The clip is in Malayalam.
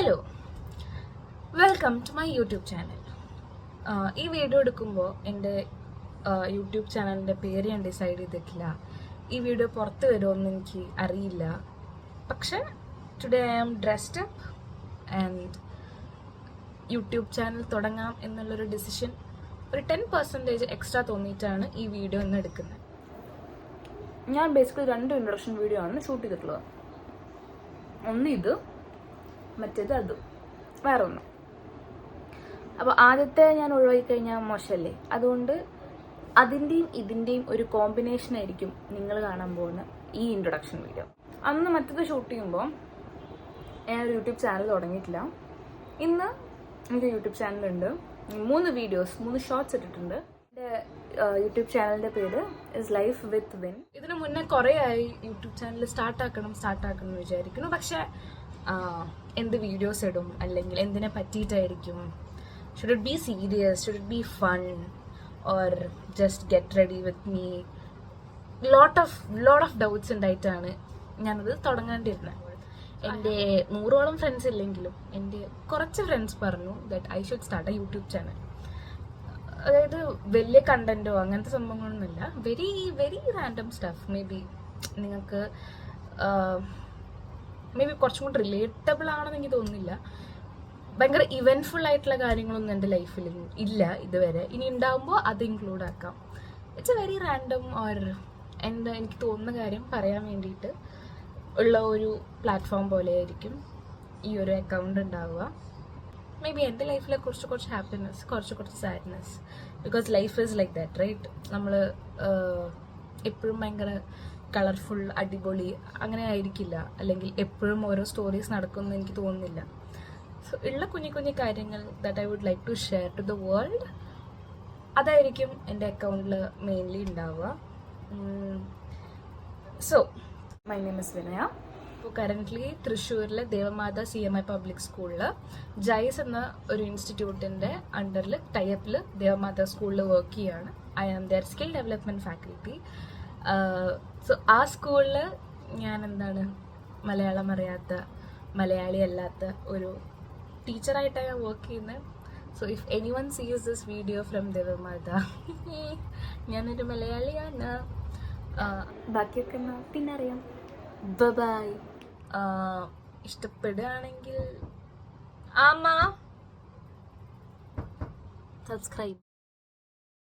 Hello welcome to my YouTube channel ഈ വീഡിയോ എടുക്കുമ്പോൾ എന്റെ യൂട്യൂബ് ചാനലിന്റെ പേര് ഞാൻ ഡിസൈഡ് ചെയ്തിട്ടില്ല. ഈ വീഡിയോ പുറത്ത് വരുമെന്ന് എനിക്ക് അറിയില്ല. പക്ഷേ today I am dressed up and YouTube channel തുടങ്ങാം എന്നുള്ളൊരു ഡിസിഷൻ ഒരു ടെൻ പെർസെന്റേജ് എക്സ്ട്രാ തോന്നിയിട്ടാണ് ഈ വീഡിയോ ഇന്ന് എടുക്കുന്നത്. ഞാൻ ബേസിക്കലി രണ്ട് ഇൻട്രൊഡക്ഷൻ വീഡിയോ ആണ് ഷൂട്ട് ചെയ്തിട്ടുള്ളത്. ഒന്ന് ഇത് മറ്റേത് അതും. വേറെ ഒന്നും അപ്പോൾ ആദ്യത്തെ ഞാൻ ഒഴിവാക്കി കഴിഞ്ഞാൽ മോശമല്ലേ അതുകൊണ്ട് അതിന്റെയും ഇതിന്റെയും ഒരു കോമ്പിനേഷൻ ആയിരിക്കും നിങ്ങൾ കാണാൻ പോകുന്ന ഈ ഇൻട്രൊഡക്ഷൻ വീഡിയോ അന്ന് മറ്റത് ഷൂട്ട് ചെയ്യുമ്പോൾ ഞാൻ ഒരു യൂട്യൂബ് ചാനൽ തുടങ്ങിയിട്ടില്ല. ഇന്ന് എനിക്ക് യൂട്യൂബ് ചാനലുണ്ട് മൂന്ന് വീഡിയോസ് മൂന്ന് ഷോർട്സ് ഇട്ടിട്ടുണ്ട്. എന്റെ യൂട്യൂബ് ചാനലിന്റെ പേര് ഇസ് ലൈഫ് വിത്ത് വിൻ ഇതിനു മുന്നേ കുറേ ആയി യൂട്യൂബ് ചാനൽ സ്റ്റാർട്ടാക്കണം സ്റ്റാർട്ടാക്കണം എന്ന് വിചാരിക്കുന്നു. പക്ഷേ എന്ത് വീഡിയോസ് ഇടും? അല്ലെങ്കിൽ എന്തിനെ പറ്റിയിട്ടായിരിക്കും? Should it be serious should it be fun or just get ready with me lot of lot of doubts ഉണ്ടായിട്ടാണ് ഞാനത് തുടങ്ങാണ്ടിരുന്നത് എന്റെ നൂറോളം ഫ്രണ്ട്സ് ഇല്ലെങ്കിലും എന്റെ കുറച്ച് ഫ്രണ്ട്സ് പറഞ്ഞു that I should start a YouTube channel അതായത് വലിയ കണ്ടന്റോ അങ്ങനത്തെ സംഭവങ്ങളൊന്നുമില്ല. Very very random stuff maybe നിങ്ങൾക്ക് മേ ബി കുറച്ചും കൂടി റിലേറ്റബിൾ ആണെന്ന് എനിക്ക് തോന്നുന്നില്ല. ഭയങ്കര ഇവന്റ്ഫുൾ ആയിട്ടുള്ള കാര്യങ്ങളൊന്നും എന്റെ ലൈഫിൽ ഇല്ല ഇതുവരെ. ഇനി ഉണ്ടാകുമ്പോൾ അത് ഇൻക്ലൂഡ് ആക്കാം. It's a very random or എന്റെ എനിക്ക് തോന്നുന്ന കാര്യം പറയാൻ വേണ്ടിയിട്ട് ഉള്ള ഒരു പ്ലാറ്റ്ഫോം പോലെ ആയിരിക്കും ഈ ഒരു അക്കൗണ്ട് ഉണ്ടാവുക. മേ ബി എന്റെ ലൈഫിലെ കുറച്ച് കുറച്ച് ഹാപ്പിനെസ് കുറച്ച് കുറച്ച് sadness because life is like that right നമ്മൾ എപ്പോഴും ഭയങ്കര കളർഫുൾ അടിപൊളി അങ്ങനെ ആയിരിക്കില്ല. അല്ലെങ്കിൽ എപ്പോഴും ഓരോ സ്റ്റോറീസ് നടക്കുമെന്ന് എനിക്ക് തോന്നുന്നില്ല. സോ ഉള്ള കുഞ്ഞു കുഞ്ഞു കാര്യങ്ങൾ that I would like to share to the world അതായിരിക്കും എന്റെ അക്കൗണ്ടിൽ മെയിൻലി ഉണ്ടാവുക സോ മൈ നെയിം ഇസ് വിനയ ഇപ്പോൾ കറന്റ്ലി തൃശ്ശൂരിലെ Devamatha C M I public സ്കൂളിൽ ജൈസ് എന്ന ഒരു ഇൻസ്റ്റിറ്റ്യൂട്ടിന്റെ അണ്ടറിൽ ടൈപ്പിൽ ദേവമാത സ്കൂളിൽ വർക്ക് ചെയ്യുകയാണ് I am the skill development faculty so ആ സ്കൂളിൽ ഞാൻ എന്താണ് മലയാളം അറിയാത്ത മലയാളി അല്ലാത്ത ഒരു ടീച്ചറായിട്ടാണ് ഞാൻ വർക്ക് ചെയ്യുന്നത് so if anyone sees this video from Devamatha ഞാനൊരു മലയാളിയാണ്. ബാക്കിയൊക്കെ പിന്നെ അറിയാം ബബായ് ഇഷ്ടപ്പെടുകയാണെങ്കിൽ ആമാ സബ്സ്ക്രൈബ്